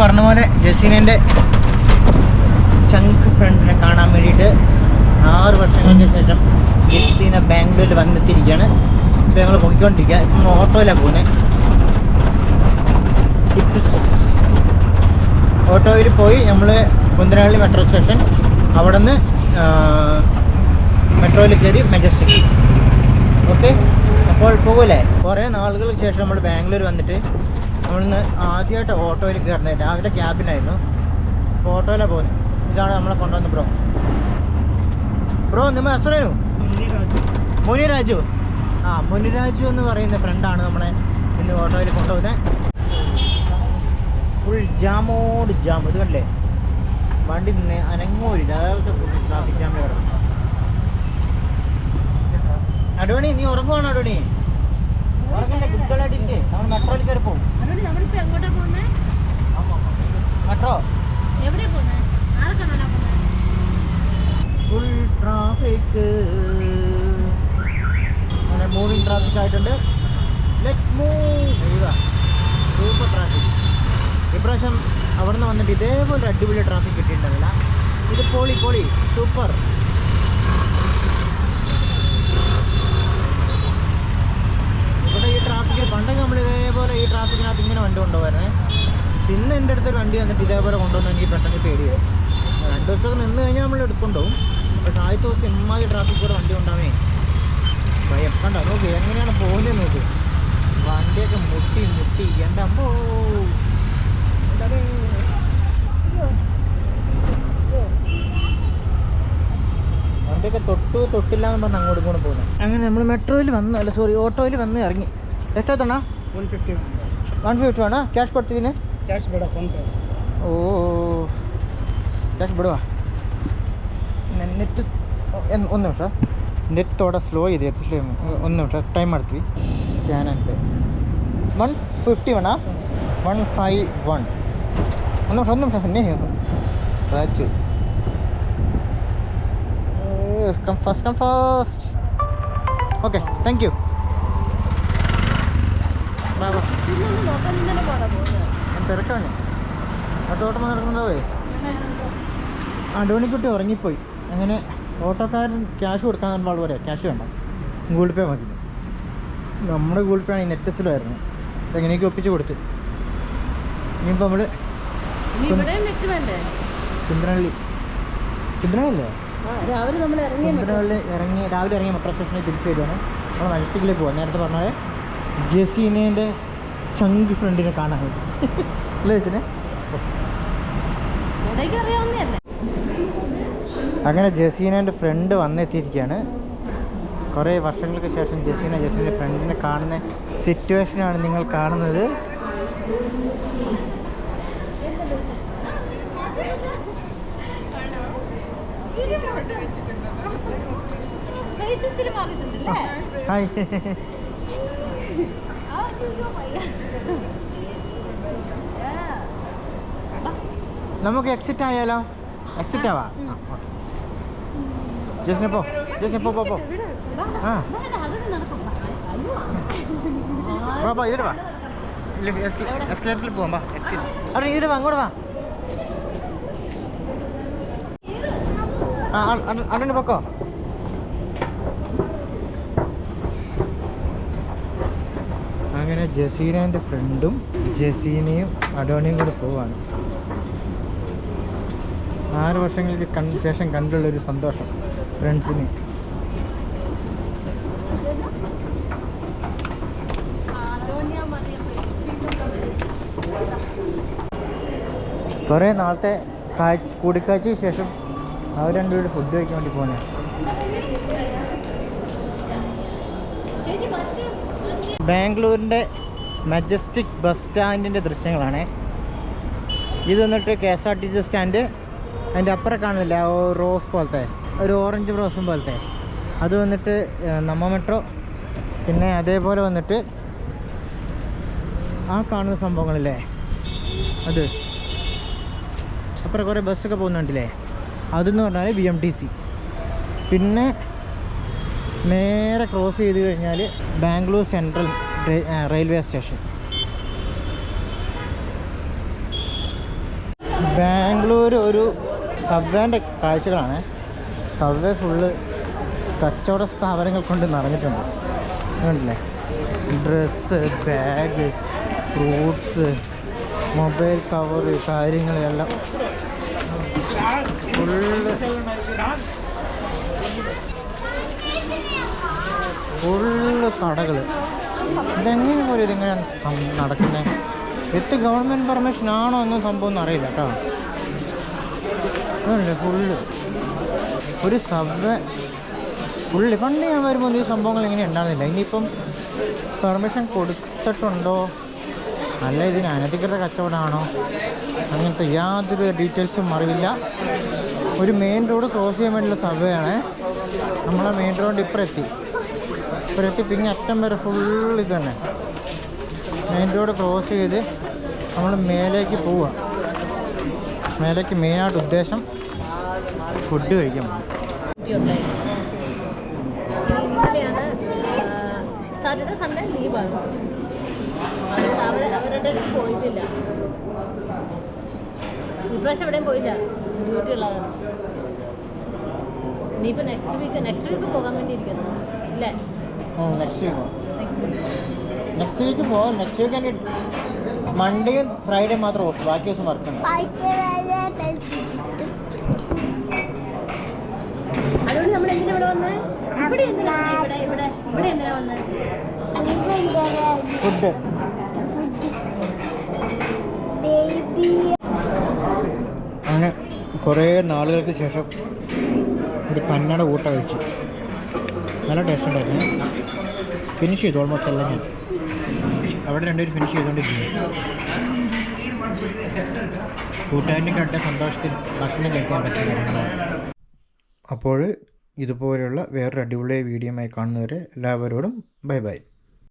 ബാംഗ്ലൂരിന്റെ ചങ്ക് ഫ്രണ്ടിനെ കാണാൻ വേണ്ടിയിട്ട് ആറ് വർഷങ്ങൾക്ക് ശേഷം ജസീന ബാംഗ്ലൂരിൽ വന്നെത്തിയിരിക്കുകയാണ്. ഇപ്പോൾ ഞങ്ങൾ പോയിക്കൊണ്ടിരിക്കുക. ഇപ്പം ഓട്ടോയിലാണ് പോകുന്നത് ഓട്ടോയിൽ പോയി നമ്മൾ കുന്തനഹള്ളി മെട്രോ സ്റ്റേഷൻ അവിടെ നിന്ന് മെട്രോയിൽ കയറി മെജസ്റ്റിക് ഓക്കെ അപ്പോൾ പോകൂലേ കുറേ നാളുകൾക്ക് ശേഷം നമ്മൾ ബാംഗ്ലൂർ വന്നിട്ട് നമ്മളിന്ന് ആദ്യമായിട്ട് ഓട്ടോയിൽ കയറുന്നത് രാവിലെ ക്യാബിനായിരുന്നു. അപ്പോൾ ഓട്ടോയിലാണ് പോകുന്നത് ഇതാണ് നമ്മളെ കൊണ്ടുവന്ന ബ്രോ. ബ്രോ നിങ്ങൾ അസുറേനു മുനിരാജു. ആ മുനിരാജു എന്ന് പറയുന്ന ഫ്രണ്ടാണ് നമ്മളെ ഇന്ന് ഓട്ടോയിൽ കൊണ്ടുപോകുന്നത് ഫുൾ ജാമോട് ജാം. ഇത് കണ്ടേ വണ്ടി നിന്ന് അനങ്ങൂരില്ല അതായത് ട്രാഫിക് ജാമിൽ കിടക്കും അടോണി നീ ഉറങ്ങുവാണോ അടോണി ഉറങ്ങണ്ടേ ഗുഡ്കളായിട്ടിരിക്കേ നമ്മൾ മെട്രോയിൽ കയറി പോകും നമ്മളിപ്പോ എങ്ങോട്ടാ പോകുന്നേ മെട്രോ? എവിടെയാ പോകുന്നേ ആരെ കാണാനാ പോകുന്നേ ഫുൾ ട്രാഫിക് അങ്ങനെ മൂവിങ് ട്രാഫിക് ആയിട്ടുണ്ട്. ലെറ്റ്സ് മൂവ് സൂപ്പർ ട്രാഫിക് ഇപ്രാവശ്യം അവിടുന്ന് വന്നിട്ട് ഇതേപോലെ അടിപൊളി ട്രാഫിക് കിട്ടിയിട്ടുണ്ടല്ല ഇത് പോളി പോളി. സൂപ്പർ ഇവിടെ ഈ ട്രാഫിക്കിൽ പണ്ടൊക്കെ നമ്മൾ ഇതേപോലെ ഈ ട്രാഫിക്കിനകത്ത് ഇങ്ങനെ വണ്ടി കൊണ്ടുപോകാനേ പിന്നെ എന്റെ അടുത്ത് വണ്ടി വന്നിട്ട് ഇതേപോലെ കൊണ്ടുവന്ന് എനിക്ക് പെട്ടെന്ന് പേടിയായി. രണ്ട് ദിവസമൊക്കെ നിന്ന് കഴിഞ്ഞാൽ നമ്മൾ എടുക്കൊണ്ടുപോകും പക്ഷെ ആദ്യത്തെ ദിവസം ഇമ്മാതിരി ട്രാഫിക് കൂടെ വണ്ടി ഉണ്ടാവേ ഭയം കണ്ട നോക്ക് എങ്ങനെയാണ് പോകുന്നത് നോക്ക് വണ്ടിയൊക്കെ മുട്ടി മുട്ടി. എന്റെ അമ്മോ. വണ്ടിയൊക്കെ തൊട്ടു തൊട്ടില്ല എന്ന് അങ്ങോട്ട് ഇങ്ങോട്ട് പോകുന്നത് അങ്ങനെ നമ്മൾ മെട്രോയിൽ വന്ന് അല്ല സോറി ഓട്ടോയിൽ വന്ന് ഇറങ്ങി. എത്ര എത്തണ? വൺ ഫിഫ്റ്റി ಒನ್ ಫಿಫ್ಟಿ ಅಣ್ಣ? ಕ್ಯಾಶ್ ಕೊಡ್ತೀವಿ ಕ್ಯಾಶ್ ಬೇಡ ಫೋನ್ ಓ ಕ್ಯಾಶ್ ಬಿಡುವ? ನೆಟ್ ಒಂದು ನಿಮಿಷ. ನೆಟ್ ತೋಡ ಸ್ಲೋ ಇದೆ ಒಂದು ನಿಮಿಷ ಟೈಮ್ ಮಾಡ್ತೀವಿ. Scan and pay one fifty ಅಣ್ಣ? ಒನ್ ಫೈವ್ ಒನ್ ಒಂದು ನಿಮಿಷ ಒಂದು ನಿಮಿಷ ನೀ Raju. Come first come fast okay thank you തിരക്കാണ്. അത്തോട്ടം നടക്കുന്നുണ്ടാവേ അടോണിക്കുട്ടി ഉറങ്ങിപ്പോയി. അങ്ങനെ ഓട്ടോക്കാരൻ ക്യാഷ് കൊടുക്കാൻ ആൾ പറയാം ക്യാഷ് വേണ്ട. ഗൂഗിൾ പേ മതി. നമ്മുടെ ഗൂഗിൾ പേ ആണ് ഈ നെറ്റസിലായിരുന്നു എങ്ങനെയൊക്കെ ഒപ്പിച്ച് കൊടുത്ത്. ഇനിയിപ്പോൾ നമ്മൾ കുന്തനഹള്ളി ആ രാവിലെ നമ്മൾ ഇറങ്ങി രാവിലെ ഇറങ്ങി മെട്രോ സ്റ്റേഷനിൽ തിരിച്ചു വരുവാണ്. നമ്മൾ മജസ്റ്റിക്കിലേക്ക് പോകാം നേരത്തെ പറഞ്ഞ ജസീനേന്റെ ചങ്ക് ഫ്രണ്ടിനെ കാണാൻ വേണ്ടി അല്ലേ അങ്ങനെ ജസീനന്റെ ഫ്രണ്ട് വന്നെത്തിയിരിക്കുകയാണ്. കുറേ വർഷങ്ങൾക്ക് ശേഷം ജസീന ജസീന്റെ ഫ്രണ്ടിനെ കാണുന്ന സിറ്റുവേഷനാണ് നിങ്ങൾ കാണുന്നത്. ഹായ്. നമുക്ക് എക്സിറ്റ് ആയാലോ എക്സിറ്റ് ആവാ ജസ്റ്റിന് പോ ജസ്റ്റിന് പോ പോ. ആ. വാ വാ ഇതിൽ വാ എസ്കലേറ്ററിൽ പോവാം വാ അവിടെ ഇതിൽ വാ അങ്ങോട്ട് വാ ആ അവിടെ പൊക്കോ അങ്ങനെ ജസീനന്റെ ഫ്രണ്ടും ജസീനയും അഡോണിയും കൂടെ പോവാണ് ആറ് വർഷങ്ങൾക്ക് കണ്ട ശേഷം കണ്ടുള്ളൊരു സന്തോഷം ഫ്രണ്ട്സിന്. കുറേ നാളത്തെ കാഴ്ച കൂടിക്കാഴ്ചയ്ക്ക് ശേഷം അവർ രണ്ടുപേരും ഫുഡ് കഴിക്കാൻ വേണ്ടി പോകുന്നത് ബാംഗ്ലൂരിന്റെ മജസ്റ്റിക് ബസ് സ്റ്റാൻഡിന്റെ ദൃശ്യങ്ങളാണ്. ഇത് വന്നിട്ട് K S R T C stand. അതിന്റെ അപ്പുറം കാണുന്നില്ല? റോസ് പോലത്തെ ഒരു ഓറഞ്ച് റോസും പോലത്തെ. അത് വന്നിട്ട് നമ്മ മെട്രോ. പിന്നെ അതേപോലെ വന്നിട്ട് ആ കാണുന്ന സംഭവങ്ങളില്ലേ? അത്. അപ്പുറം കുറേ ബസ്സൊക്കെ പോകുന്നുണ്ടല്ലേ? അതെന്ന് പറഞ്ഞാൽ ബി എം ടി സി. പിന്നെ നേരെ ക്രോസ് ചെയ്ത് കഴിഞ്ഞാൽ Bangalore central railway station Bangalore ഒരു സബ്വേന്റെ കാഴ്ചകളാണ്. സബ്വേ ഫുള്ള് കച്ചവട സ്ഥാപനങ്ങൾ കൊണ്ട് നിറഞ്ഞിട്ടുണ്ട്. കണ്ടില്ലേ? Dress bag fruits mobile cover കാര്യങ്ങളെല്ലാം. ഫുള്ള് ഫുള്ള് കടകൾ ഇതെങ്ങനെ പോലും ഇതിങ്ങനെ നടക്കുന്നത് വിത്ത് ഗവൺമെന്റ് പെർമിഷൻ ആണോ എന്നും സംഭവം ഒന്നും അറിയില്ല കേട്ടോ. അതല്ലേ ഫുള്ള് ഒരു സബ്വേ ഫുള്ള് പണ്ട് ഞാൻ വരുമ്പോൾ ഈ സംഭവങ്ങൾ ഇങ്ങനെ ഉണ്ടാകുന്നില്ല ഇനിയിപ്പം പെർമിഷൻ കൊടുത്തിട്ടുണ്ടോ? അല്ല ഇതിന് അനധികൃത കച്ചവടമാണോ? അങ്ങനത്തെ യാതൊരു ഡീറ്റെയിൽസും അറിയില്ല ഒരു മെയിൻ റോഡ് ക്രോസ് ചെയ്യാൻ വേണ്ടിയുള്ള സഭയാണ് നമ്മളെ മെയിൻ റോഡ് ഇപ്പം എത്തി. ഇപ്പം പിന്നെ അറ്റം വരെ ഫുൾ ഇത് തന്നെ. മെയിൻ റോഡ് ക്രോസ് ചെയ്ത് നമ്മൾ മേലേക്ക് പോവുക. മേലേക്ക് മെയിനായിട്ട് ഉദ്ദേശം ഫുഡ് കഴിക്കാൻ സാറ്റർഡേ സൺഡേ ലീവാണ്. അവരുടെ പോയിട്ടില്ല. ഇപ്രാവശ്യം എവിടെയും പോയില്ല. ഡ്യൂട്ടി ഉള്ളതാണ്. ഇനിയിപ്പോൾ നെക്സ്റ്റ് വീക്ക് നെക്സ്റ്റ് വീക്ക് പോകാൻ വേണ്ടി ഇരിക്കുന്നു അല്ലേ next week next week next week പോകാം നെക്സ്റ്റ് വീക്ക് എന്റെ മൺഡേയും ഫ്രൈഡേ മാത്രം ഓഫ് ബാക്കി ദിവസം വർക്ക് ഉണ്ട്. അതുകൊണ്ട് നമ്മൾ എന്തിനാ ഇവിടെ വന്നത് ഇവിടെ എന്തിനാ? ഇവിടെ ഇവിടെ ഇവിടെ എന്തിനാ വന്നത് ഫുഡ് കുറേ നാളുകൾക്ക് ശേഷം ഒരു കന്നഡ കൂട്ട കഴിച്ചു. നല്ല ടേസ്റ്റ് ഉണ്ടായിരുന്നു. ഫിനിഷ് ചെയ്തു ഓൾമോസ്റ്റ് എല്ലാം ഞാൻ. അവിടെ രണ്ടുപേരും ഫിനിഷ് ചെയ്തുകൊണ്ടിരിക്കുന്നു. കൂട്ടുകാരന്റെ കണ്ട സന്തോഷത്തിൽ ഭക്ഷണം കഴിക്കാൻ പറ്റില്ല അപ്പോൾ ഇതുപോലെയുള്ള വേറൊരു അടിപൊളി ആയി കാണുന്നവരെ എല്ലാവരോടും ബൈ ബൈ